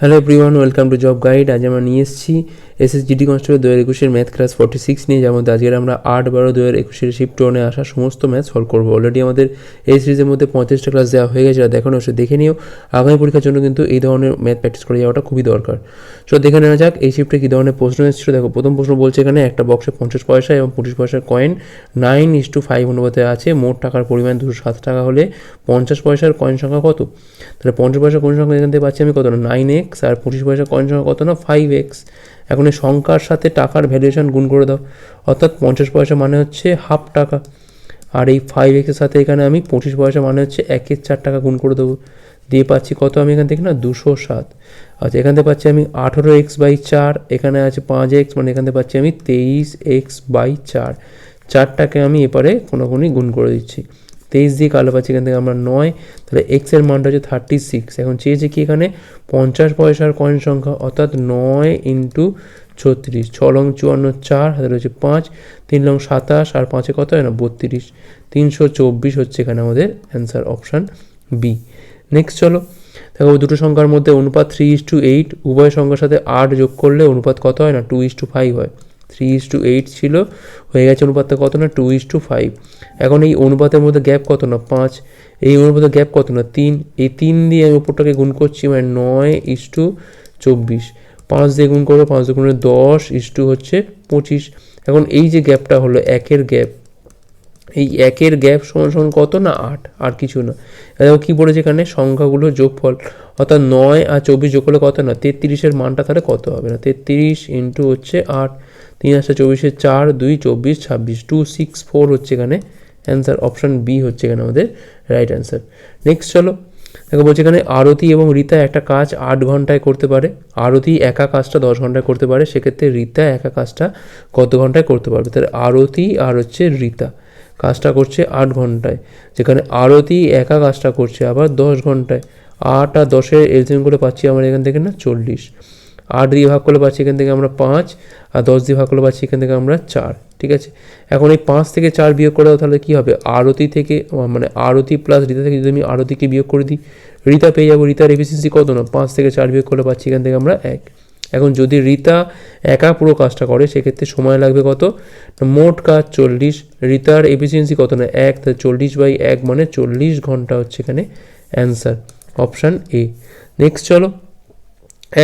Hello everyone welcome to job guide আজ আমরা নিয়ে এসেছি এসএসজিডি কনস্টেবল দু হাজার একুশের ম্যাথ ক্লাস ফর্টি সিক্স নিয়ে, যার মধ্যে আজকের আমরা আট বারো দু হাজার একুশের শিফট ওয়ানে আসা সমস্ত ম্যাথ সলভ করব। অলরেডি আমাদের এই সিরিজের মধ্যে পঁয়ত্রিশটা ক্লাস দেওয়া হয়ে গেছে দেখানো সে দেখে নিও। আগামী পরীক্ষার জন্য কিন্তু এই ধরনের ম্যাথ প্র্যাকটিস করে যাওয়াটা খুবই দরকার। সো দেখে নেওয়া যাক, এই শিফটে কী ধরনের প্রশ্ন এসেছিল। দেখো, প্রথম প্রশ্ন বলছে এখানে, একটা বক্সে পঞ্চাশ পয়সা এবং পঁচিশ পয়সার coin nine is to five অনুপাতে আছে, মোট টাকার পরিমাণ দুশো সাত টাকা হলে পঞ্চাশ পয়সার কয়েন সংখ্যা কত? তাহলে পঞ্চাশ পয়সা কয়েন সংখ্যা এখান থেকে পাচ্ছি আমি কত? না নাইন আর পঁচিশ পয়সা কয়েন সংখ্যা কত না? ফাইভ এক্স এখন এই সংখ্যার সাথে টাকার ভ্যালুয়েশন গুণ করে দাও। অর্থাৎ পঞ্চাশ পয়সা মানে হচ্ছে হাফ টাকা। আর এই ফাইভ এক্সের সাথে এখানে আমি পঁচিশ পয়সা মানে হচ্ছে একের চার টাকা গুণ করে দেবো। দিয়ে পাচ্ছি কত আমি এখান থেকে না? দুশো সাত। আচ্ছা এখান থেকে পাচ্ছি আমি আঠেরো এক্স বাই চার। এখানে আছে পাঁচ এক্স মানে এখান থেকে পাচ্ছি আমি তেইশ এক্স বাই চার। চারটাকে আমি এপারে কোনো গুণ করে দিচ্ছি। তেইশ দিয়ে কালো পাচ্ছি এখান থেকে আমরা নয়, তাহলে এক্সের মানটা হচ্ছে থার্টি সিক্স এখন চেয়েছে কি এখানে? পঞ্চাশ পয়সার কয়েন সংখ্যা, অর্থাৎ নয় ইন্টু ছত্রিশ। ছ লং চুয়ান্ন চার, হাতে রয়েছে পাঁচ। তিন লং সাতাশ, আর পাঁচে কত হয় না? বত্রিশ। তিনশো চব্বিশ হচ্ছে এখানে আমাদের অ্যান্সার অপশান বি নেক্সট চলো। দেখো দুটো সংখ্যার মধ্যে অনুপাত থ্রি ইস টু এইট উভয় সংখ্যার সাথে আট যোগ করলে অনুপাত কত হয় না? টু ইস টু ফাইভ হয়। থ্রি ইস টু এইট ছিল, হয়ে গেছে অনুপাতটা কত না? টু ইস টু ফাইভ এখন এই অনুপাতের মধ্যে গ্যাপ কত না? পাঁচ। এই অনুপাতের গ্যাপ কত না? তিন। এই তিন দিয়ে আমি ওপরটাকে গুণ করছি মানে নয় ইস টু চব্বিশ। পাঁচ দিয়ে গুণ করব, পাঁচ দিয়ে গুণে দশ ইস টু হচ্ছে পঁচিশ। এখন এই যে গ্যাপটা হলো, একের গ্যাপ এই একের গ্যাপ সমান সমান কত না আট? আর কিছু না। দেখো কী বলেছে এখানে? সংখ্যাগুলোর যোগফল। অর্থাৎ নয় আর চব্বিশ যোগ করলে কত না? তেত্রিশের মানটা তাহলে কত হবে না? তেত্রিশ ইন্টু হচ্ছে আট। তিন আসা চব্বিশে চার, দুই চব্বিশ, ছাব্বিশ। টু, সিক্স, ফোর হচ্ছে এখানে অ্যান্সার। অপশান বি হচ্ছে এখানে আমাদের রাইট অ্যান্সার। নেক্সট চলো। দেখো বলছে এখানে আরতি এবং রীতা একটা কাজ আট ঘন্টায় করতে পারে। আরতি একা কাজটা দশ ঘন্টায় করতে পারে। সেক্ষেত্রে রীতা একা কাজটা কত ঘন্টায় করতে পারবে? তাহলে আরতি আর হচ্ছে রীতা। কাজটা করছে আট ঘন্টায়। যেখানে আরতি একা কাজটা করছে, আবার দশ ঘন্টায়। আট আর দশের এলসিএম করে পাচ্ছি আমরা এখান থেকে না চল্লিশ। আট দিয়ে ভাগ করলে পাচ্ছি এখান থেকে আমরা পাঁচ, আর দশ দিয়ে ভাগ করলে পাচ্ছি এখান থেকে আমরা চার, ঠিক আছে? এখন এই পাঁচ থেকে চার বিয়োগ করে দাও তাহলে কী হবে? আরতি থেকে মানে আরতি প্লাস রীতা থেকে যদি আমি আরতিকে বিয়োগ করে দিই, রীতা পেয়ে যাব। রীতার এফিসিয়েন্সি কত না? পাঁচ থেকে চার বিয়োগ করলে পাচ্ছি এখান থেকে আমরা এক। এখন যদি রীতা একা পুরো কাজটা করে, সেক্ষেত্রে সময় লাগবে কত? মোট কাজ চল্লিশ। রীতার এফিসিয়েন্সি কত না? এক। চল্লিশ বাই এক মানে চল্লিশ ঘণ্টা হচ্ছে এখানে অ্যান্সার অপশান এ নেক্সট চলো।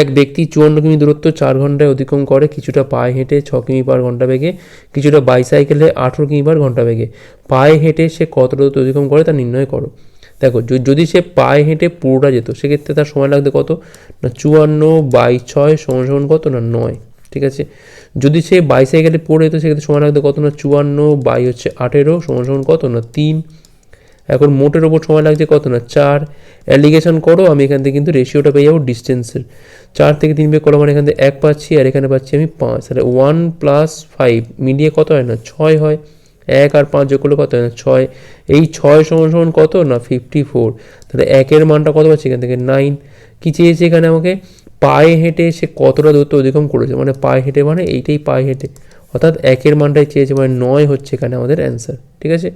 এক ব্যক্তি চুয়ান্ন কিমি দূরত্ব চার ঘন্টায় অতিক্রম করে, কিছুটা পায়ে হেঁটে ছ কিমি পার ঘণ্টা বেগে, কিছুটা বাইসাইকেলে আঠেরো কিমি পার ঘণ্টা বেগে। পায়ে হেঁটে সে কত দূরত্ব অতিক্রম করে তা নির্ণয় করো। দেখো যদি সে পায়ে হেঁটে পুরোটা যেত, সেক্ষেত্রে তার সময় লাগবে কত? না চুয়ান্ন বাই ছয় সমান সমান কত? না নয়, ঠিক আছে? যদি সে বাইসাইকেলে পড়ে যেত, সেক্ষেত্রে সময় লাগবে কত? না চুয়ান্ন বাই হচ্ছে আঠেরো সমান সমান কত? না তিন। এখন মোটের ওপর সময় লাগছে কত? না চার। অ্যালিগেশন করো, আমি এখান থেকে কিন্তু রেশিওটা পেয়ে যাব ডিস্টেন্সের। চার থেকে তিন বেগ করো মানে এখান থেকে এক পাচ্ছি, আর এখানে পাচ্ছি আমি পাঁচ। তাহলে ওয়ান প্লাস ফাইভ মিলিয়ে কত হয়? না ছয় হয়। এক আর পাঁচ যোগ করলে কত ছয়। এই ছয় সমান সমান কত? না ফিফটি ফোর তাহলে একের মানটা কত পাচ্ছি এখান থেকে? নাইন কী চেয়েছে এখানে আমাকে? পায়ে হেঁটে সে কতটা দূরত্ব অতিক্রম করেছে? মানে পায়ে হেঁটে মানে এইটাই পায়ে হেঁটে। অর্থাৎ একের মানটাই চেয়েছে মানে নয় হচ্ছে এখানে আমাদের অ্যান্সার ঠিক আছে?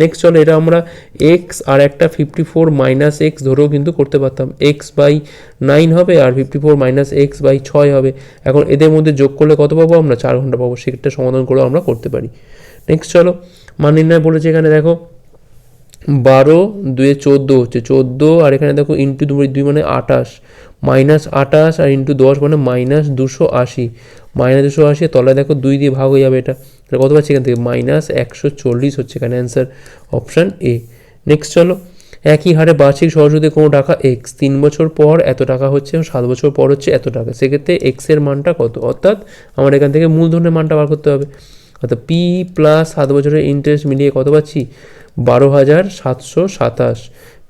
নেক্সট চলো, এটা আমরা এক্স আর একটা ফিফটি ফোর মাইনাস এক্স ধরেও কিন্তু করতে পারতাম। এক্স বাই নাইন হবে আর fifty four minus x by ছয় হবে। এখন এদের মধ্যে যোগ করলে কত পাবো আমরা? চার ঘণ্টা পাবো। সেটা সমাধান করেও আমরা করতে পারি। নেক্সট চলো, মান নির্ণয় বলেছে এখানে দেখো, বারো, দুয়ে চোদ্দ হচ্ছে। চোদ্দ আর এখানে দেখো ইন্টু দুই দুই মানে আটাশ মাইনাস আটাশ আর ইন্টু দশ মানে মাইনাস দুশো আশি। মাইনাস দুশো আশি, তলায় দেখো দুই দিয়ে ভাগ হয়ে যাবে এটা। তাহলে কত পাচ্ছি এখান থেকে? মাইনাস একশো চল্লিশ হচ্ছে এখানে অ্যান্সার অপশান এ নেক্সট চলো, একই হারে বার্ষিক সহযোগিতা কোনো টাকা এক্স তিন বছর পর এত টাকা হচ্ছে এবং সাত বছর পর হচ্ছে এত টাকা। সেক্ষেত্রে এক্সের মানটা কত? অর্থাৎ আমার এখান থেকে মূলধনের মানটা বার করতে হবে। অর্থাৎ পি প্লাস সাত বছরের ইন্টারেস্ট মিলিয়ে কত পাচ্ছি? বারো হাজার সাতশো সাতাশ।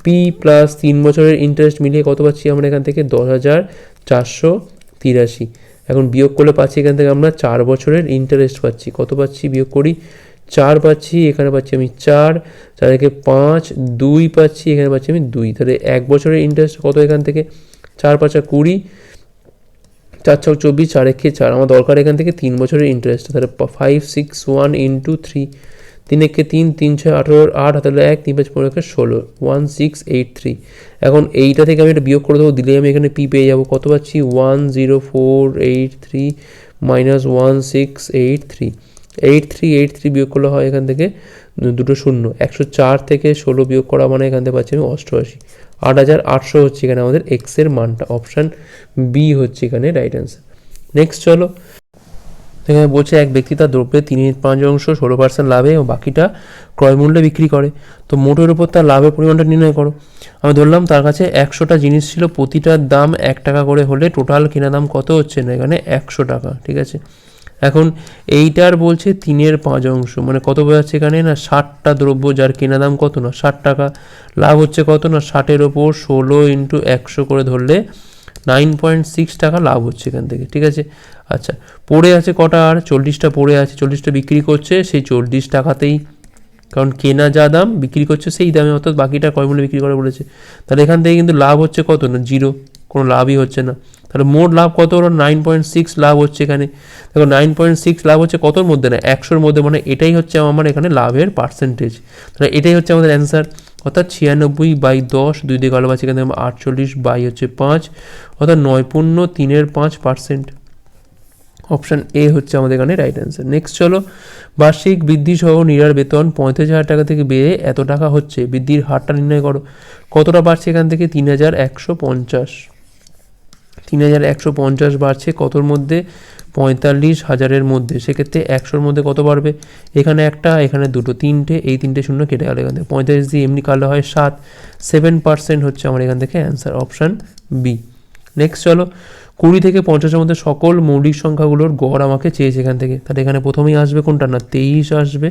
পি প্লাস তিন বছরের ইন্টারেস্ট মিলিয়ে কত পাচ্ছি আমরা এখান থেকে? দশ হাজার চারশো তিরাশি। এখন বিয়োগ করলে পাচ্ছি এখান থেকে আমরা চার বছরের ইন্টারেস্ট পাচ্ছি। কত পাচ্ছি? বিয়োগ করি চার পাচ্ছি, এখানে পাচ্ছি আমি চার। চার থেকে পাঁচ, দুই পাচ্ছি, এখানে পাচ্ছি আমি দুই। তাহলে এক বছরের ইন্টারেস্ট কত এখান থেকে? চার পাঁচা কুড়ি। চার ছক চব্বিশ, চার একে চার। আমার দরকার এখান থেকে তিন বছরের ইন্টারেস্ট তাহলে five six one into three তিন একে তিন তিন ছয়, আঠেরো, আট, হাতে এক, তিন পাঁচ, পনেরো, একে ষোলো। ওয়ান সিক্স এইট থ্রি এখন এইটা থেকে আমি এটা বিয়োগ করে দেবো, দিলে আমি এখানে পি পেয়ে যাব। কত পাচ্ছি? One zero four eight three minus one six eight three eight three eight three বিয়োগ করলে হয় এখান থেকে দুটো শূন্য। একশো চার থেকে ষোলো বিয়োগ করা মানে এখান থেকে পাচ্ছি আমি অষ্টআশি। আট হাজার আটশো হচ্ছে এখানে আমাদের এক্সের মানটা। অপশান বি হচ্ছে এখানে রাইট অ্যান্সার নেক্সট চলো। এখানে বলছে এক ব্যক্তি তার দ্রব্যের তিন পাঁচ অংশ, ষোলো পার্সেন্ট লাভে এবং বাকিটা ক্রয় মূল্যে বিক্রি করে। তো মোটের উপর তার লাভের পরিমাণটা নির্ণয় করো। আমি ধরলাম তার কাছে একশোটা জিনিস ছিল, প্রতিটার দাম এক টাকা করে হলে টোটাল কেনা দাম কত হচ্ছে না, এখানে একশো টাকা, ঠিক আছে? এখন এইটার বলছে তিনের পাঁচ অংশ মানে কত বোঝাচ্ছে এখানে? না, ষাটটা দ্রব্য যার কেনা দাম কত না? ষাট টাকা। লাভ হচ্ছে কত না? ষাটের ওপর ষোলো ইন্টু একশো করে ধরলে নাইন পয়েন্ট সিক্স টাকা লাভ হচ্ছে এখান থেকে, ঠিক আছে? আচ্ছা পড়ে আছে কটা? আর চল্লিশটা পড়ে আছে, চল্লিশটা বিক্রি করছে, সেই চল্লিশ টাকাতেই। কারণ কেনা যা দাম, বিক্রি করছে সেই দামে, অর্থাৎ বাকিটা কয় মূল্যে বিক্রি করে বলেছে। তাহলে এখান থেকে কিন্তু লাভ হচ্ছে কত না? জিরো, কোনো লাভই হচ্ছে না। তাহলে মোট লাভ কত হলো? নাইন পয়েন্ট সিক্স লাভ হচ্ছে এখানে। দেখো নাইন পয়েন্ট সিক্স লাভ হচ্ছে কতর মধ্যে না? একশোর মধ্যে মানে এটাই হচ্ছে আমার এখানে লাভের পার্সেন্টেজ তাহলে এটাই হচ্ছে আমাদের অ্যান্সার অর্থাৎ ছিয়ানব্বই বাই দশ, দুই দিকে আলো পাচ্ছি এখানে আটচল্লিশ বাই হচ্ছে পাঁচ। অর্থাৎ নয় পূর্ণ তিনের পাঁচ পার্সেন্ট অপশান এ হচ্ছে আমাদের এখানে রাইট অ্যান্সার নেক্সট চলো। বার্ষিক বৃদ্ধি সহ নিরার বেতন পঁয়ত্রিশ হাজার টাকা থেকে বেড়ে এত টাকা হচ্ছে? বৃদ্ধির হারটা নির্ণয় করো। কতটা বাড়ছে এখান থেকে? তিন হাজার একশো পঞ্চাশ। তিন হাজার একশো পঞ্চাশ বাড়ছে, কতর মধ্যে? পঁয়তাল্লিশ হাজারের মধ্যে। সেক্ষেত্রে একশোর মধ্যে কত বাড়বে? এখানে একটা, এখানে দুটো, তিনটে, এই তিনটে শূন্য কেটে গেল এখান থেকে। পঁয়তাল্লিশ দিয়ে এমনি কাটলে হয় সাত। সেভেন পার্সেন্ট হচ্ছে আমার এখান থেকে অ্যান্সার অপশান বি। নেক্সট চলো, কুড়ি থেকে পঞ্চাশের মধ্যে সকল মৌলিক সংখ্যাগুলোর গড় আমাকে চেয়েছে এখান থেকে। তাহলে এখানে প্রথমেই আসবে কোনটা? না, তেইশ আসবে,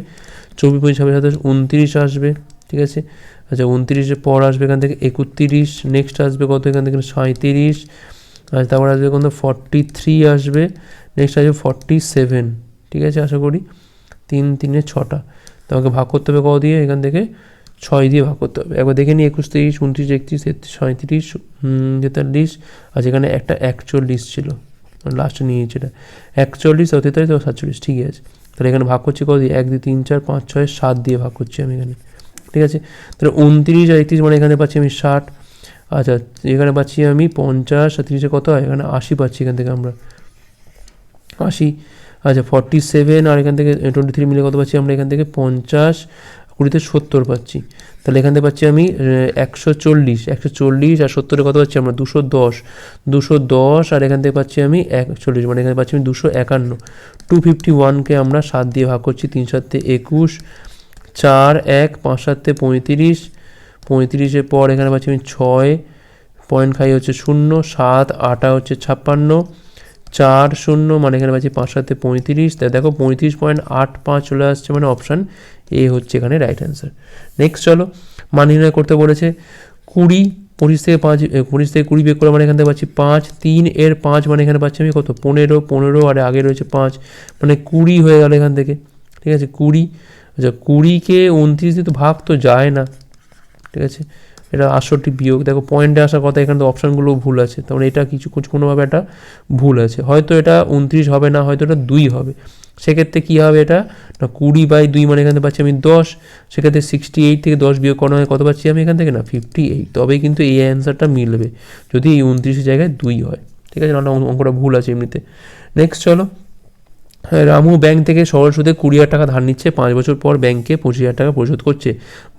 চব্বিশ, পঁচিশ, ছাব্বিশ, সাতাশ, উনত্রিশ আসবে, ঠিক আছে? আচ্ছা উনত্রিশের পর আসবে এখান থেকে একত্রিশ, নেক্সট আসবে কত এখান থেকে? সাঁত্রিশ আর তারপর আসবে কোন ফর্টি থ্রি আসবে। নেক্সট আসবে ফর্টি সেভেন ঠিক আছে? আশা করি তিন, তিনে ছটা। তোমাকে ভাগ করতে হবে কত দিয়ে? এখান থেকে ছয় দিয়ে ভাগ করতে হবে। একবার দেখে নিই, একুশ তেইশ উনত্রিশ, একত্রিশ, তেত্রিশ সাঁত্রিশ তেতাল্লিশ। আর যেখানে একটা একচল্লিশ ছিল। লাস্টে নিয়েছে এটা। একচল্লিশ ও তেতাল্লিশ ও সাতচল্লিশ। ঠিকই আছে? তাহলে এখানে ভাগ করছি কত দিয়ে? এক দুই তিন, চার, পাঁচ, ছয়, সাত দিয়ে ভাগ করছি আমি এখানে। ঠিক আছে? তাহলে উনত্রিশ আর একত্রিশ মানে এখানে পাচ্ছি আমি ষাট। আচ্ছা এখানে পাচ্ছি আমি পঞ্চাশ, আর তিরিশে কত হয়? এখানে আশি পাচ্ছি এখান থেকে আমরা। আশি। আচ্ছা ফর্টি সেভেন আর এখান থেকে টোয়েন্টি থ্রি মিলে কত পাচ্ছি আমরা? এখান থেকে পঞ্চাশ, কুড়িতে সত্তর পাচ্ছি। তাহলে এখান থেকে পাচ্ছি আমি একশো চল্লিশ। একশো চল্লিশ আর সত্তরে কত পাচ্ছি আমরা? দুশো দশ। দুশো দশ, আর এখান থেকে পাচ্ছি আমি একচল্লিশ। মানে এখানে পাচ্ছি আমি দুশো একান্ন। টু ফিফটি ওয়ানকে আমরা সাত দিয়ে ভাগ করছি, তিন সাতে একুশ, চার এক, পাঁচ সাতে পঁয়ত্রিশ পঁয়ত্রিশের পর এখানে পাচ্ছি আমি ছয় পয়েন্ট খাই হচ্ছে শূন্য, সাত, আটা হচ্ছে ছাপ্পান্ন, চার শূন্য মানে এখানে পাচ্ছি পাঁচ সাথে পঁয়ত্রিশ। তাই দেখো পঁয়ত্রিশ পয়েন্ট আট পাঁচ চলে আসছে মানে অপশান এ হচ্ছে এখানে রাইট অ্যান্সার নেক্সট চলো, মান নির্ণয় করতে বলেছে, কুড়ি, পঁচিশ থেকে পাঁচ পঁচিশ থেকে কুড়ি বের করে মানে এখান থেকে পাচ্ছি পাঁচ, তিন, এর পাঁচ মানে এখানে পাচ্ছি আমি কত? পনেরো পনেরো, আর আগে রয়েছে পাঁচ মানে কুড়ি হয়ে গেল এখান থেকে। ঠিক আছে, কুড়ি আচ্ছা কুড়িকে উনত্রিশ দিয়ে তো ভাগ তো যায় না। ঠিক আছে? এটা আটষট্টি বিয়োগ। দেখো পয়েন্টে আসার কথা এখানে তো অপশানগুলো ভুল আছে। তাহলে এটা কিছু কোনোভাবে একটা ভুল আছে। হয়তো এটা উনত্রিশ হবে না, হয়তো এটা দুই হবে। সেক্ষেত্রে কী হবে এটা? না, কুড়ি বাই দুই মানে এখানে পাচ্ছি আমি দশ। সেক্ষেত্রে সিক্সটি এইট থেকে দশ বিয়োগ করানো হয়, কত পাচ্ছি আমি এখান থেকে? না ফিফটি এইট তবেই কিন্তু এই অ্যান্সারটা মিলবে। যদি এই উনত্রিশের জায়গায় দুই হয়। ঠিক আছে? না অঙ্কটা ভুল আছে এমনিতে। নেক্সট চলো। রামু ব্যাংক থেকে সরল সুদে কুড়ি হাজার টাকা ধার নিচ্ছে, পাঁচ বছর পর ব্যাংকে পঁচিশ হাজার টাকা পরিশোধ করছে।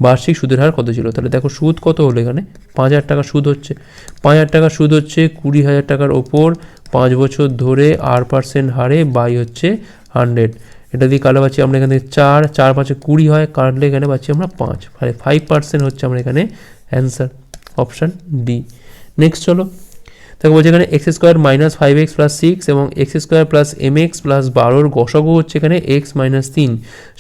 বার্ষিক সুদের হার কত ছিল? তাহলে দেখো, সুদ কত হলো এখানে? পাঁচ হাজার টাকা সুদ হচ্ছে। পাঁচ হাজার টাকা সুদ হচ্ছে কুড়ি হাজার টাকার ওপর। পাঁচ বছর ধরে আর পার্সেন্ট হারে বাই হচ্ছে হান্ড্রেড এটা দিয়ে কালো পাচ্ছি আমরা এখানে চার চার পাঁচে কুড়ি হয়, কাটলে এখানে পাচ্ছি আমরা পাঁচ। ফাইভ পার্সেন্ট হচ্ছে আমরা এখানে অ্যান্সার অপশান ডি নেক্সট চলো। দেখো বলছে এখানে x square minus five x plus six এবং x square plus M x plus বারোর গসাগু হচ্ছে এখানে এক্স মাইনাস তিন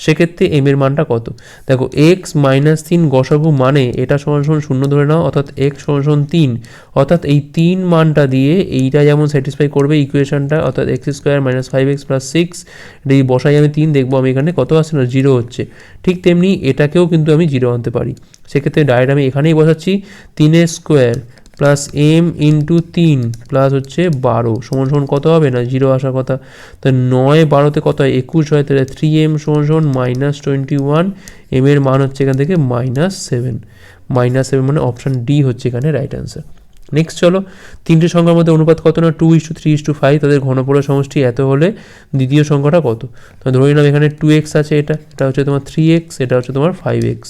সেক্ষেত্রে এম এর মানটা কত? দেখো এক্স মাইনাস তিন গসাগু মানে এটা সমান সমান শূন্য ধরে নাও, অর্থাৎ এক্স সমান সমান তিন অর্থাৎ এই তিন মানটা দিয়ে এইটা যেমন স্যাটিসফাই করবে ইকুয়েশনটা অর্থাৎ x square minus five x plus six এটা বসাই আমি তিন দেখব আমি এখানে কত আসছে না জিরো হচ্ছে। ঠিক তেমনি এটাকেও কিন্তু আমি জিরো আনতে পারি। সেক্ষেত্রে ডাইরেক্ট আমি এখানেই বসাচ্ছি তিনের স্কোয়ার প্লাস এম ইন্টু তিন প্লাস হচ্ছে বারো। সমান সমান কত হবে? না জিরো আসার কথা। তো নয় বারোতে কত হয়? একুশ হয়, তাহলে থ্রি এম সমান সমান মাইনাস টোয়েন্টি ওয়ান এম এর মান হচ্ছে এখান থেকে মাইনাস সেভেন মাইনাস সেভেন মানে অপশান ডি হচ্ছে এখানে রাইট অ্যান্সার নেক্সট চলো, তিনটে সংখ্যার মধ্যে অনুপাত কত না? Two is to three is to five তাদের ঘনফলের সমষ্টি এত হলে দ্বিতীয় সংখ্যাটা কত? তো ধরে নিলাম এখানে টু এক্স আছে এটা এটা হচ্ছে তোমার থ্রি এক্স এটা হচ্ছে তোমার ফাইভ এক্স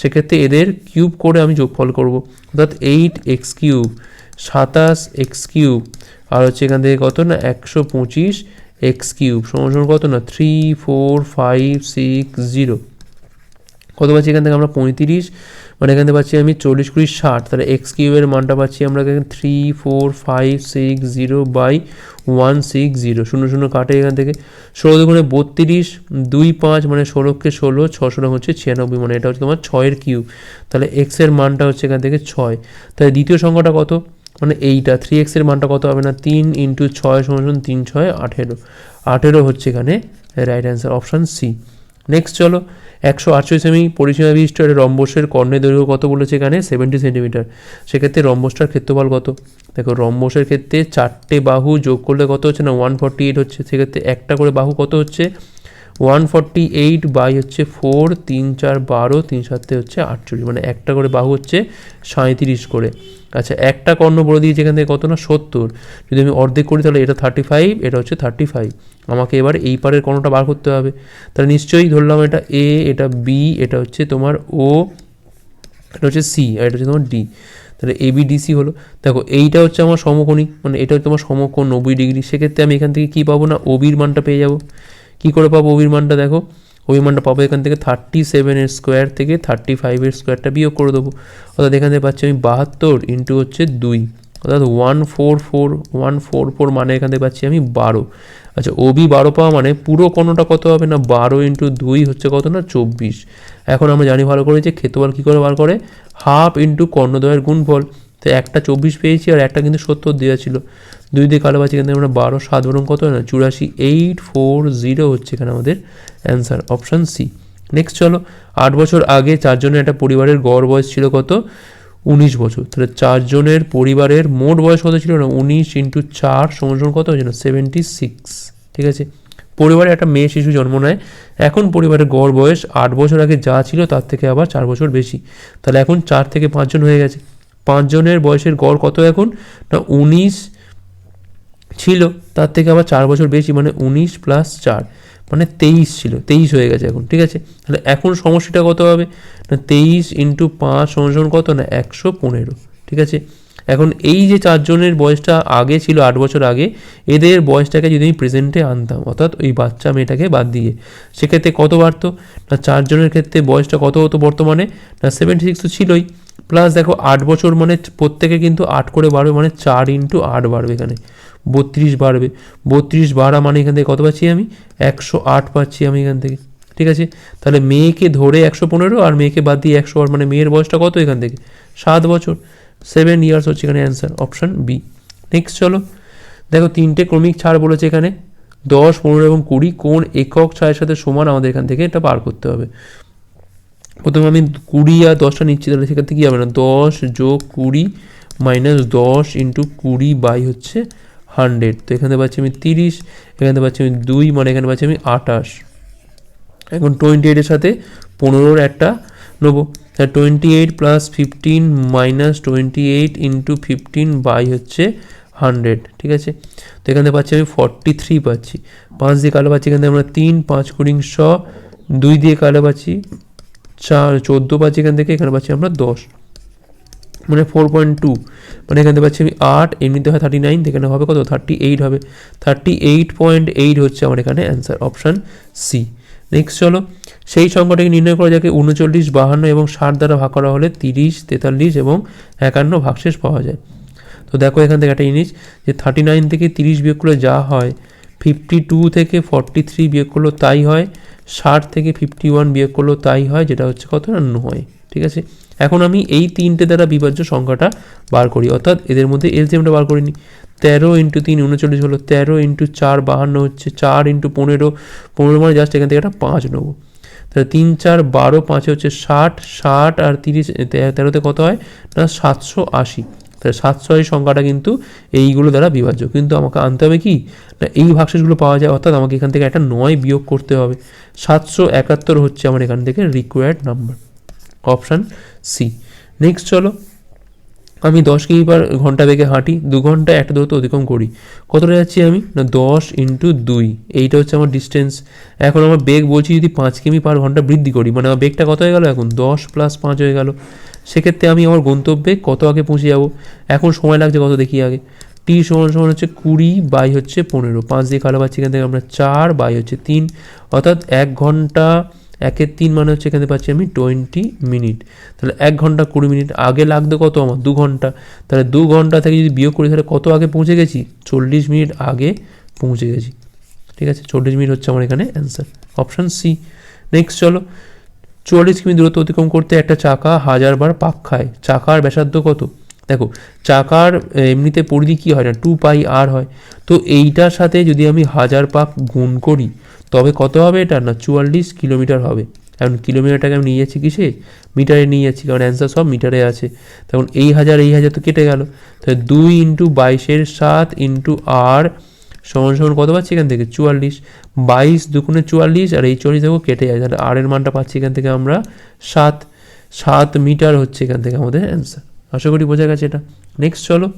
সেক্ষেত্রে এদের কিউব করে আমি যোগফল করব। অর্থাৎ এইট এক্স কিউব সাতাশ এক্স কিউব আর হচ্ছে এখান থেকে কত না? একশো পঁচিশ এক্স কিউব সমান কত না? Three four five six zero কত পাচ্ছি এখান থেকে? আমরা পঁয়ত্রিশ মানে এখান পাচ্ছি আমি চল্লিশ কুড়ি ষাট। তাহলে এক্স কিউবের মানটা পাচ্ছি আমরা three four five six zero by one six zero শূন্য শূন্য কাটে এখান থেকে। ষোলো দুগুণে বত্রিশ, দুই পাঁচ মানে ষোলোকে ষোলো ছশো রকম হচ্ছে ছিয়ানব্বই মানে এটা হচ্ছে তোমার ছয়ের কিউব তাহলে এক্সের মানটা হচ্ছে এখান থেকে ছয়। তাহলে দ্বিতীয় সংখ্যাটা কত? মানে এইটা। থ্রি এক্সের মানটা কত হবে না? তিন ইন্টু ছয় সমান তিন, ছয়, আঠেরো। আঠেরো হচ্ছে এখানে right answer option C next চলো। একশো আটচল্লিশ সেমি পরিসীমা বিশিষ্ট একটা রম্বসের কর্ণের দৈর্ঘ্য কত বলেছে এখানে? সেভেন্টি সেন্টিমিটার সেক্ষেত্রে রম্বসটার ক্ষেত্রফল কত? দেখো রম্বসের ক্ষেত্রে চারটে বাহু যোগ করলে কত হচ্ছে না? ওয়ান ফর্টি এইট হচ্ছে। সেক্ষেত্রে একটা করে বাহু কত হচ্ছে? ওয়ান ফর্টি এইট বাই হচ্ছে ফোর তিন চার বারো, তিন সাতে হচ্ছে আটচল্লিশ। মানে একটা করে বাহু হচ্ছে সাঁত্রিশ করে। আচ্ছা একটা কর্ণ বলে দিয়েছে এখান থেকে কত না? সত্তর। যদি আমি অর্ধেক করি তাহলে এটা থার্টি ফাইভ এটা হচ্ছে থার্টি ফাইভ আমাকে এবার এই পারের কর্ণটা বার করতে হবে। তাহলে নিশ্চয়ই ধরলাম এটা এ এটা বি এটা হচ্ছে তোমার ও এটা হচ্ছে সি আর এটা হচ্ছে তোমার ডি তাহলে এ বি ডিসি হলো। দেখো, এইটা হচ্ছে আমার সমকোণী মানে এটা হচ্ছে তোমার সমকোণ নব্বই ডিগ্রি। সেক্ষেত্রে আমি এখান থেকে কী পাবো না? ওবির মানটা পেয়ে যাব। কী করে পাবো ওবির মানটা? দেখো ওবির মানটা পাবো এখান থেকে থার্টি সেভেনের স্কোয়ার থেকে থার্টি ফাইভের স্কোয়ারটা বিয়োগ করে দেবো। অর্থাৎ এখান থেকে পাচ্ছি আমি বাহাত্তর ইন্টু হচ্ছে দুই। অর্থাৎ one four four one four four মানে এখান থেকে পাচ্ছি আমি বারো। আচ্ছা ওবি বারো পাওয়া মানে পুরো কোনোটা কত হবে না? বারো ইন্টু দুই হচ্ছে কত না? চব্বিশ। এখন আমরা জানি ভালো করে যে ক্ষেত্রফল কী করে বার করে? হাফ ইন্টু কর্ণদ্বয়ের গুণফল। তো একটা চব্বিশ পেয়েছি আর একটা কিন্তু সত্তর দেওয়া ছিল। দুই দিয়ে কালো পাচ্ছি কিন্তু আমরা বারো, সাত বরং কত না? চুরাশি, এইট, ফোর, জিরো হচ্ছে এখানে আমাদের অ্যান্সার অপশান সি নেক্সট চলো, আট বছর আগে চারজনের একটা পরিবারের গড় বয়স ছিল কত? উনিশ বছর। তাহলে চারজনের পরিবারের মোট বয়স কত ছিল না? উনিশ ইন্টু চার সমান কত হয়েছে না সেভেন্টি সিক্স ঠিক আছে? পরিবারে একটা মেয়ে শিশু জন্ম নেয়। এখন পরিবারের গড় বয়স আট বছর আগে যা ছিল তার থেকে আবার চার বছর বেশি। তাহলে এখন চার থেকে পাঁচজন হয়ে গেছে। পাঁচজনের বয়সের গড় কত এখন? না, উনিশ ছিল, তার থেকে আবার চার বছর বেশি মানে উনিশ প্লাস চার মানে তেইশ ছিল, তেইশ হয়ে গেছে এখন, ঠিক আছে? তাহলে এখন সমস্যাটা কত হবে? না, তেইশ ইন্টু পাঁচ সমান কত? না, একশো পনেরো, ঠিক আছে? এখন এই যে চারজনের বয়সটা আগে ছিল, আট বছর আগে, এদের বয়সটাকে যদি আমি প্রেজেন্টে আনতাম, অর্থাৎ ওই বাচ্চা মেয়েটাকে বাদ দিয়ে, সেক্ষেত্রে কত বাড়তো? না, চারজনের ক্ষেত্রে বয়সটা কত হতো বর্তমানে? না সেভেন্টি সিক্স তো ছিলই প্লাস দেখো আট বছর মানে প্রত্যেকে কিন্তু আট করে বাড়বে মানে চার ইন্টু আট বাড়বে এখানে। বত্রিশ বাড়বে। বত্রিশ বাড়া মানে এখান থেকে কত পাচ্ছি আমি? একশো আট পাচ্ছি আমি এখান থেকে। ঠিক আছে? তাহলে মেয়েকে ধরে একশো পনেরো আর মেয়েকে বাদ দিয়ে একশো আট মানে মেয়ের বয়সটা কত এখান থেকে? সাত বছর। সেভেন ইয়ার্স হচ্ছে এখানে অ্যান্সার অপশান বি নেক্সট চলো। দেখো তিনটে ক্রমিক ছাড় বলেছে এখানে। দশ, পনেরো এবং কুড়ি, কোন একক ছাড়ের সাথে সমান আমাদের এখান থেকে এটা বার করতে হবে। প্রথমে আমি কুড়ি আর দশটা নিচ্ছি, তাহলে সেক্ষেত্রে কী হবে না? দশ যোগ কুড়ি মাইনাস দশ ইন্টু কুড়ি বাই হচ্ছে হান্ড্রেড তো এখানে পাচ্ছি আমি তিরিশ, এখানে পাচ্ছি আমি দুই মানে এখানে পাচ্ছি আমি আটাশ এখন টোয়েন্টি এইটের সাথে পনেরোর একটা নেব। তাহলে twenty eight plus fifteen minus twenty eight into fifteen by হচ্ছে হান্ড্রেড ঠিক আছে? তো এখানে পাচ্ছি আমি ফর্টি থ্রি পাচ্ছি। পাঁচ দিয়ে কালো পাচ্ছি, এখানে আমরা তিন, পাঁচ, কুড়ি শ দুই দিয়ে কালো পাচ্ছি। চার, চোদ্দ পাচ্ছি এখান থেকে, এখানে পাচ্ছি আমরা দশ। মানে ফোর পয়েন্ট টু মানে এখান থেকে পাচ্ছি আমি আট, এমনিতে হয় থার্টি নাইন এখানে হবে কত? থার্টি এইট হবে। থার্টি এইট পয়েন্ট এইট হচ্ছে আমার এখানে অ্যান্সার অপশান সি নেক্সট চলো। সেই সংখ্যাটাকে নির্ণয় করা যাকে উনচল্লিশ, বাহান্ন এবং ষাট দ্বারা ভাগ করা হলে তিরিশ, তেতাল্লিশ এবং একান্ন ভাগশেষ পাওয়া যায়। তো দেখো এখান থেকে একটা জিনিস, যে থার্টি নাইন থেকে তিরিশ বিয়োগ করে যা হয় ফিফটি টু থেকে ফর্টি থ্রি বিয়োগ করলেও তাই হয়, ষাট থেকে ফিফটি ওয়ান বিয়োগ করলেও তাই হয়, যেটা হচ্ছে কত? না নয়, ঠিক আছে? এখন আমি এই তিনটে দ্বারা বিভাজ্য সংখ্যাটা বার করি, অর্থাৎ এদের মধ্যে এলসিএমটা বার করিনি। তেরো ইন্টু তিন, উনচল্লিশ হলো তেরো ইন্টু চার, বাহান্ন হচ্ছে চার ইন্টু পনেরো পনেরো মানে জাস্ট এখান থেকে একটা পাঁচ নেব। তাহলে তিন, চার, বারো, পাঁচে হচ্ছে ষাট ষাট আর তিরিশ, তেরোতে কত হয়? না, সাতশো আশি। তাহলে এই সংখ্যাটা কিন্তু এইগুলো দ্বারা বিভাজ্য। কিন্তু আমাকে আনতে হবে কি? না, এই ভাগশেষগুলো পাওয়া যায়, অর্থাৎ আমাকে এখান থেকে একটা নয় বিয়োগ করতে হবে। সাতশো একাত্তর হচ্ছে আমার এখান থেকে required number option C next চলো, আমি দশ কিমি পার ঘণ্টা বেগে হাঁটি, দু ঘণ্টা একটা দূরত্ব অতিক্রম করি। কতটা যাচ্ছি আমি? না, দশ ইন্টু দুই। এইটা হচ্ছে আমার ডিস্টেন্স এখন আমার বেগ বলছি যদি পাঁচ কিমি পার ঘণ্টা বৃদ্ধি করি মানে আমার বেগটা কত হয়ে গেল এখন? দশ প্লাস পাঁচ হয়ে গেল। সেক্ষেত্রে আমি আমার গন্তব্যে কত আগে পৌঁছে যাব? এখন সময় লাগছে কত দেখি আগে? টি সমান সমান হচ্ছে কুড়ি বাই হচ্ছে পনেরো। পাঁচ দিয়ে কালো পাচ্ছি এখান থেকে আমরা চার বাই হচ্ছে তিন। অর্থাৎ এক ঘণ্টা একের তিন মানে হচ্ছে এখানে পাচ্ছি আমি টোয়েন্টি মিনিট। তাহলে এক ঘণ্টা কুড়ি মিনিট। আগে লাগতো কত আমার? দু ঘণ্টা। তাহলে দু ঘণ্টা থেকে যদি বিয়োগ করি, তাহলে কত আগে পৌঁছে গেছি? চল্লিশ মিনিট আগে পৌঁছে গেছি। ঠিক আছে? চল্লিশ মিনিট হচ্ছে আমার এখানে অ্যান্সার অপশান সি নেক্সট চলো। চুয়াল্লিশ কিমি দূরত্ব অতিক্রম করতে একটা চাকা হাজার বার পাক খায়। চাকার ব্যাসার্ধ কত? দেখো, চাকার এমনিতে পরিধি কী হয় না? টু পাই আর হয়। তো এইটার সাথে যদি আমি হাজার পাক গুণ করি, তবে কত হবে এটা? না, চুয়াল্লিশ কিলোমিটার হবে। এখন কিলোমিটারটাকে আমি নিয়ে যাচ্ছি কিসে? মিটারে নিয়ে যাচ্ছি, কারণ অ্যান্সার সব মিটারে আছে। তখন এই হাজার এই হাজার তো কেটে গেল। তাহলে দুই ইন্টু বাইশের সাত ইন্টু আর সমান সমান কত পাচ্ছি এখান থেকে? চুয়াল্লিশ। বাইশ দুগুণে চুয়াল্লিশ আর এই চল্লিশ দেখো কেটে যায়। তাহলে আর এর মানটা পাচ্ছি এখান থেকে আমরা সাত। সাত মিটার হচ্ছে এখান থেকে আমাদের অ্যান্সার আশা করি বোঝা গেছে এটা। নেক্সট চলো।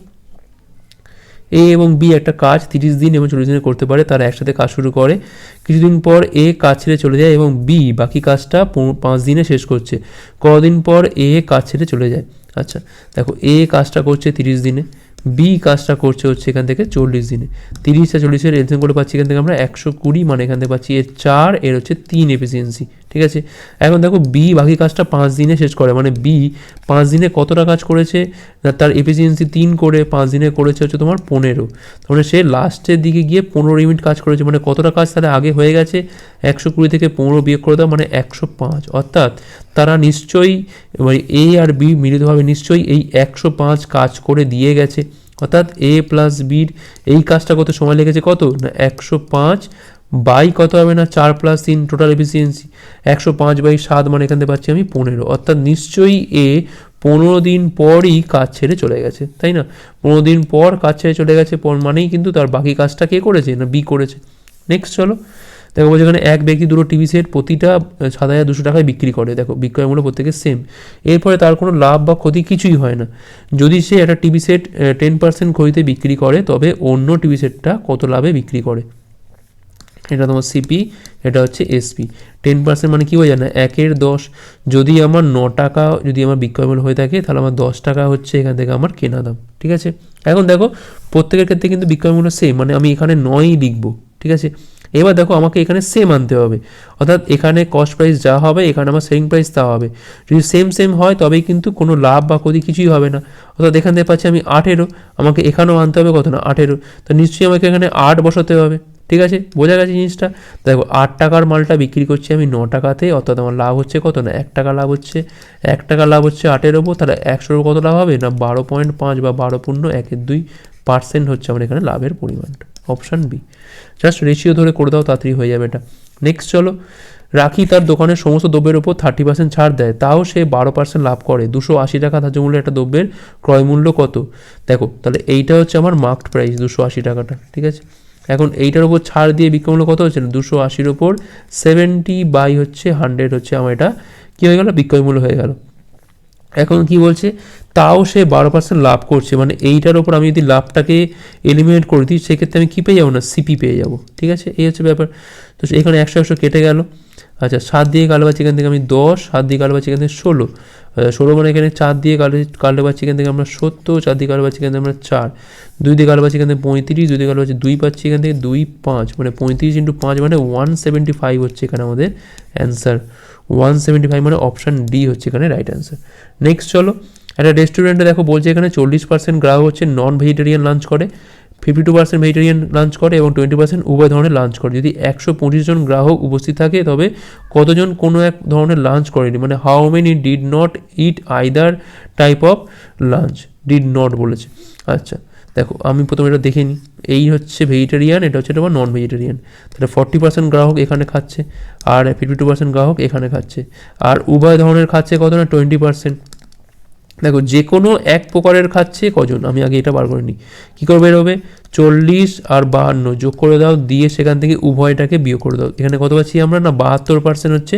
এ এবং বি একটা কাজ তিরিশ দিন এবং চল্লিশ দিনে করতে পারে, তারা একসাথে কাজ শুরু করে। কিছুদিন পর এ কাজ ছেড়ে চলে যায় এবং বি বাকি কাজটা পাঁচ দিনে শেষ করছে। কদিন পর এ কাজ ছেড়ে চলে যায়। আচ্ছা দেখো এ কাজটা করছে তিরিশ দিনে। বি কাজটা করছে হচ্ছে এখান থেকে চল্লিশ দিনে। তিরিশটা চল্লিশের এলসিএম করে পাচ্ছি এখান থেকে আমরা একশো কুড়ি মানে এখান থেকে পাচ্ছি এর চার, এর হচ্ছে তিন এফিসিয়েন্সি ঠিক আছে? এখন দেখো বি বাকি কাজটা পাঁচ দিনে শেষ করে। মানে বি পাঁচ দিনে কতটা কাজ করেছে? তার এফিসিয়েন্সি তিন করে, পাঁচ দিনে করেছে হচ্ছে তোমার পনেরো। মানে সে লাস্টের দিকে গিয়ে পনেরো মিনিট কাজ করেছে। মানে কতটা কাজ তাহলে আগে হয়ে গেছে? একশো কুড়ি থেকে পনেরো বিয়োগ করে দাও মানে একশো পাঁচ। অর্থাৎ তারা নিশ্চয়ই মানে এ আর বি মিলিতভাবে নিশ্চয়ই এই একশো পাঁচ কাজ করে দিয়ে গেছে। অর্থাৎ এ প্লাস বির এই কাজটা কত সময় লেগেছে কত? না, একশো পাঁচ। বাই কত হবে না? চার প্লাস তিন টোটাল এফিসিয়েন্সি একশো পাঁচ বাই সাত মানে এখান থেকে পাচ্ছি আমি পনেরো। অর্থাৎ নিশ্চয়ই এ পনেরো দিন পরই কাজ ছেড়ে চলে গেছে, তাই না? পনেরো দিন পর কাজ ছেড়ে চলে গেছে, পর মানেই কিন্তু তার বাকি কাজটা কে করেছে না বি করেছে? নেক্সট চলো। দেখো, বলছে এখানে এক ব্যক্তি দুটো টিভি সেট প্রতিটা সাত হাজার দুশো টাকায় বিক্রি করে। দেখো, বিক্রয় মূল্য প্রত্যেকের সেম এরপরে তার কোনো লাভ বা ক্ষতি কিছুই হয় না। যদি সে একটা টিভি সেট টেন পার্সেন্ট ক্ষতিতে বিক্রি করে, তবে অন্য টিভি সেটটা কত লাভে বিক্রি করে? এটা তোমার সিপি এটা হচ্ছে এসপি টেন পার্সেন্ট মানে কী যায় না? একের দশ। যদি আমার ন টাকা, যদি আমার বিক্রয় মূল্য হয়ে থাকে, তাহলে আমার দশ টাকা হচ্ছে এখান থেকে আমার কেনা দাম, ঠিক আছে? এখন দেখো, প্রত্যেকের ক্ষেত্রে কিন্তু বিক্রয় মূল্য সেম মানে আমি এখানে নয়ই লিখব, ঠিক আছে? এবার দেখো, আমাকে এখানে সেম আনতে হবে। অর্থাৎ এখানে কস্ট প্রাইস যা হবে, এখানে আমার সেলিং প্রাইস তা হবে। যদি সেম সেম হয়, তবেই কিন্তু কোনো লাভ বা ক্ষতি কিছুই হবে না। অর্থাৎ এখান থেকে পাচ্ছি আমি আঠেরো, আমাকে এখানেও আনতে হবে, কত না? আঠেরো। তো নিশ্চয়ই আমাকে এখানে আট বসাতে হবে। ঠিক আছে? বোঝা গেছে জিনিসটা? দেখো, আট টাকার মালটা বিক্রি করছি আমি ন টাকাতে, অর্থাৎ আমার লাভ হচ্ছে কত না? এক টাকা লাভ হচ্ছে, এক টাকা লাভ হচ্ছে আটের ওপর, তাহলে একশোর কত লাভ হবে? না, বারো পয়েন্ট পাঁচ বা বারো পূর্ণ একের দুই পার্সেন্ট হচ্ছে আমার এখানে লাভের পরিমাণটা অপশান বি জাস্ট রেশিও ধরে করে দাও, তাড়াতাড়ি হয়ে যাবে এটা। নেক্সট চলো। রাখি তার দোকানের সমস্ত দ্রব্যের ওপর থার্টি পার্সেন্ট ছাড় দেয়। তাও সে বারো পার্সেন্ট লাভ করে। দুশো আশি টাকা ধার্য মূল্যের একটা দ্রব্যের ক্রয় মূল্য কত? দেখো, তাহলে এইটা হচ্ছে আমার মার্কড প্রাইস দুশো আশি টাকাটা, ঠিক আছে? এখন এইটার উপর ছাড় দিয়ে বিক্রি মূল্য কত হচ্ছে? দুশো আশির ওপর সেভেন্টি বাই হচ্ছে হান্ড্রেড হচ্ছে আমার এটা। কী হয়ে গেল? বিক্রয় মূল্য হয়ে গেল। এখন কি বলছে? তাও সে বারো পার্সেন্ট লাভ করছে। মানে এইটার ওপর আমি যদি লাভটাকে এলিমিনেট করে দিই, সেক্ষেত্রে আমি কী পেয়ে যাব না? সিপি পেয়ে যাব। ঠিক আছে? এই হচ্ছে ব্যাপার। তো এখানে একশো একশো কেটে গেল। আচ্ছা সাত দিয়ে কালো পাচ্ছি এখান থেকে আমি দশ, সাত দিয়ে কালো পাচ্ছি এখান থেকে ষোলো। ষোলো মানে এখানে চার দিয়ে কালো কালো পাচ্ছি এখান থেকে আমরা সত্তর, চার দিয়ে কালো পাচ্ছি এখান থেকে আমরা চার। দুই দিয়ে কালো পাচ্ছি এখান থেকে পঁয়ত্রিশ, দুই দিয়ে কালো পাচ্ছি দুই পাচ্ছি এখান থেকে দুই পাঁচ। মানে পঁয়ত্রিশ ইন্টু পাঁচ মানে ওয়ান সেভেন্টি ফাইভ হচ্ছে এখানে আমাদের অ্যান্সার ওয়ান সেভেন্টি ফাইভ মানে অপশান ডি হচ্ছে এখানে রাইট অ্যান্সার নেক্সট চলো, একটা রেস্টুরেন্টে দেখো বলছে এখানে চল্লিশ পার্সেন্ট গ্রাহক হচ্ছে নন ভেজিটেরিয়ান লাঞ্চ করে। Fifty two percent vegetarian lunch করে এবং টোয়েন্টি পার্সেন্ট উভয় ধরনের লাঞ্চ করে। যদি একশো পঁচিশ জন গ্রাহক উপস্থিত থাকে, তবে কতজন কোনো এক ধরনের লাঞ্চ করেনি? মানে how many did not eat either type of lunch did not বলেছে। আচ্ছা দেখো, আমি প্রথমে এটা দেখে নিই। এই হচ্ছে ভেজিটেরিয়ান এটা হচ্ছে তোমার নন ভেজিটেরিয়ান তাহলে ফর্টি পার্সেন্ট গ্রাহক এখানে খাচ্ছে, আর ফিফটি টু পার্সেন্ট গ্রাহক এখানে খাচ্ছে। আর উভয় ধরনের খাচ্ছে কত না? টোয়েন্টি পার্সেন্ট দেখো যে কোনো এক প্রকারের খাচ্ছে কজন? আমি আগে এটা বার করে নিই। কী করে বেরোবে চল্লিশ আর বাহান্ন যোগ করে দাও, দিয়ে সেখান থেকে উভয়টাকে বিয়োগ করে দাও। এখানে কত পাচ্ছি আমরা না? বাহাত্তর পার্সেন্ট হচ্ছে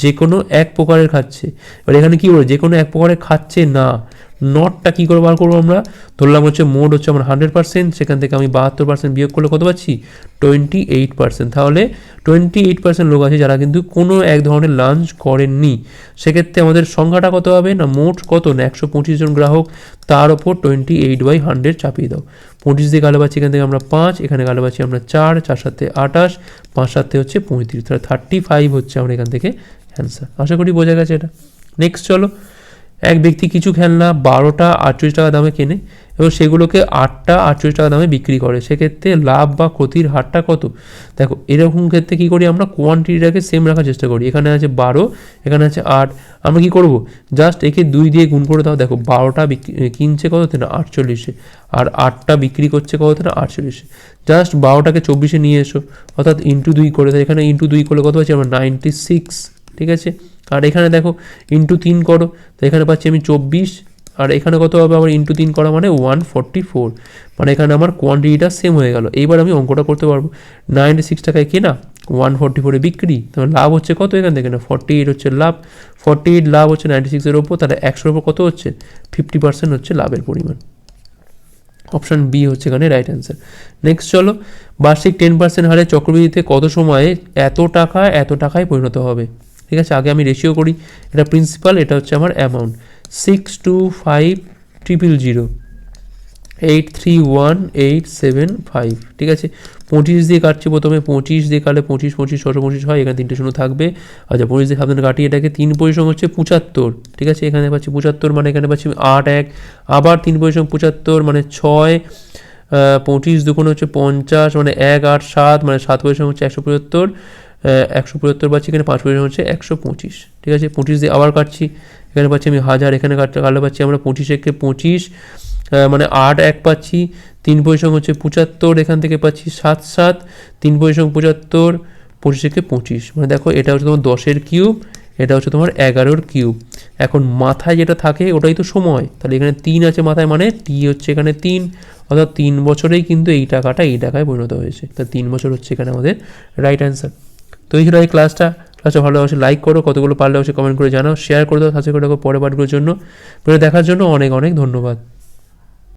যে কোনো এক প্রকারের খাচ্ছে। এবার এখানে কী বলব যে কোনো এক প্রকারের খাচ্ছে না। নটটা কী করে বার করব আমরা? ধরলাম হচ্ছে মোড হচ্ছে আমার হান্ড্রেড পার্সেন্ট সেখান থেকে আমি বাহাত্তর পার্সেন্ট বিয়োগ করলে কত পাচ্ছি? টোয়েন্টি এইট পার্সেন্ট তাহলে টোয়েন্টি এইট পার্সেন্ট লোক আছে যারা কিন্তু কোনো এক ধরনের লাঞ্চ করেননি। সেক্ষেত্রে আমাদের সংখ্যাটা কত হবে? না, মোট কত? না, একশো পঁচিশ জন গ্রাহক। তার ওপর টোয়েন্টি এইট বাই হান্ড্রেড চাপিয়ে দাও। পঁচিশ দিয়ে গালে পাচ্ছি, এখান থেকে আমরা পাঁচ, এখানে গালে পাচ্ছি আমরা চার চার সাথে আঠাশ, পাঁচ সাথে হচ্ছে পঁয়ত্রিশ। তাহলে থার্টি ফাইভ হচ্ছে আমরা এখান থেকে অ্যান্সার আশা করি বোঝা গেছে এটা। নেক্সট চলো। এক ব্যক্তি কিছু খেলনা বারোটা আটচল্লিশ টাকা দামে কেনে এবং সেগুলোকে আটটা আটচল্লিশ টাকা দামে বিক্রি করে। সেক্ষেত্রে লাভ বা ক্ষতির হারটা কত? দেখো, এরকম ক্ষেত্রে কী করি আমরা? কোয়ান্টিটিটাকে সেম রাখার চেষ্টা করি। এখানে আছে বারো, এখানে আছে আট। আমরা কী করব? জাস্ট একে দুই দিয়ে গুণ করে দাও। দেখো, বারোটা কিনছে কততে না আটচল্লিশে। আর আটটা বিক্রি করছে কততে না আটচল্লিশে। জাস্ট বারোটাকে চব্বিশে নিয়ে এসো। অর্থাৎ ইন্টু দুই করে। তাই এখানে ইন্টু দুই করলে কত আছে আমরা? নাইনটি সিক্স ঠিক আছে? আর এখানে দেখো ইন্টু তিন করো, তো এখানে পাচ্ছি আমি চব্বিশ, আর এখানে কত হবে আবার ইন্টু তিন করা মানে ওয়ান ফর্টি ফোর মানে এখানে আমার কোয়ান্টিটিটা সেম হয়ে গেল। এইবার আমি অঙ্কটা করতে পারব। নাইনটি সিক্স টাকায় কেনা ওয়ান ফর্টি ফোরে বিক্রি তাহলে লাভ হচ্ছে কত এখান থেকে না? ফর্টি এইট হচ্ছে লাভ ফর্টি এইট লাভ হচ্ছে নাইনটি সিক্সের ওপর তাহলে একশোর ওপর কত হচ্ছে? ফিফটি পার্সেন্ট হচ্ছে লাভের পরিমাণ। অপশান বি হচ্ছে এখানে রাইট অ্যান্সার নেক্সট চলো, বার্ষিক টেন পার্সেন্ট হারে চক্রবৃদ্ধিতে কত সময়ে এত টাকা, এত টাকায় পরিণত হবে? ঠিক আছে? আগে আমি রেশিও করি। এটা প্রিন্সিপাল এটা হচ্ছে আমার amount six two five triple zero eight three one eight seven five ঠিক আছে? পঁচিশ দিয়ে কাটছি প্রথমে, পঁচিশ দিয়ে কাটলে পঁচিশ পঁচিশ, ছশো, পঁচিশ হয়, এখানে তিনটে শূন্য থাকবে। আচ্ছা পঁচিশ দিয়ে সাবধানে কাটি, এটাকে তিন পরিশ্রম হচ্ছে পঁচাত্তর, ঠিক আছে? এখানে পাচ্ছি পঁচাত্তর মানে এখানে পাচ্ছি আট, এক। আবার তিন পরিশ্রম পঁচাত্তর মানে ছয় পঁচিশ দুগুণ হচ্ছে পঞ্চাশ মানে এক, আট, সাত মানে সাত পরিশ্রম হচ্ছে একশো পঁচাত্তর। একশো পঁচাত্তর পাচ্ছি, এখানে পাঁচ পরিশ্রম হচ্ছে একশো পঁচিশ। ঠিক আছে, পঁচিশ দিয়ে আবার কাটছি, এখানে পাচ্ছি আমি হাজার, এখানে কাটতে কাটলে পাচ্ছি আমরা পঁচিশ একে পঁচিশ মানে আট এক পাচ্ছি, তিন পরিশ্রম হচ্ছে পঁচাত্তর, এখান থেকে পাচ্ছি সাত সাত, তিন পরিশ্রম পঁচাত্তর, পঁচিশ একে পঁচিশ। মানে দেখো, এটা হচ্ছে তোমার দশের কিউব, এটা হচ্ছে তোমার এগারোর কিউব। এখন মাথায় যেটা থাকে, ওটাই তো সময়। তাহলে এখানে তিন আছে মাথায় মানে টি হচ্ছে এখানে তিন, অর্থাৎ তিন বছরেই কিন্তু এই টাকাটা এই টাকায় পরিণত হয়েছে। তা তিন বছর হচ্ছে এখানে আমাদের রাইট অ্যান্সার তো এই ছিল এই ক্লাসটা ক্লাসটা ভালো অবশ্যই লাইক করো, কতগুলো পারলে অবশ্যই কমেন্ট করে জানাও শেয়ার করে দাও, সাথে করে রাখো পরের পাঠগুলোর জন্য। ভিডিও দেখার জন্য অনেক অনেক ধন্যবাদ।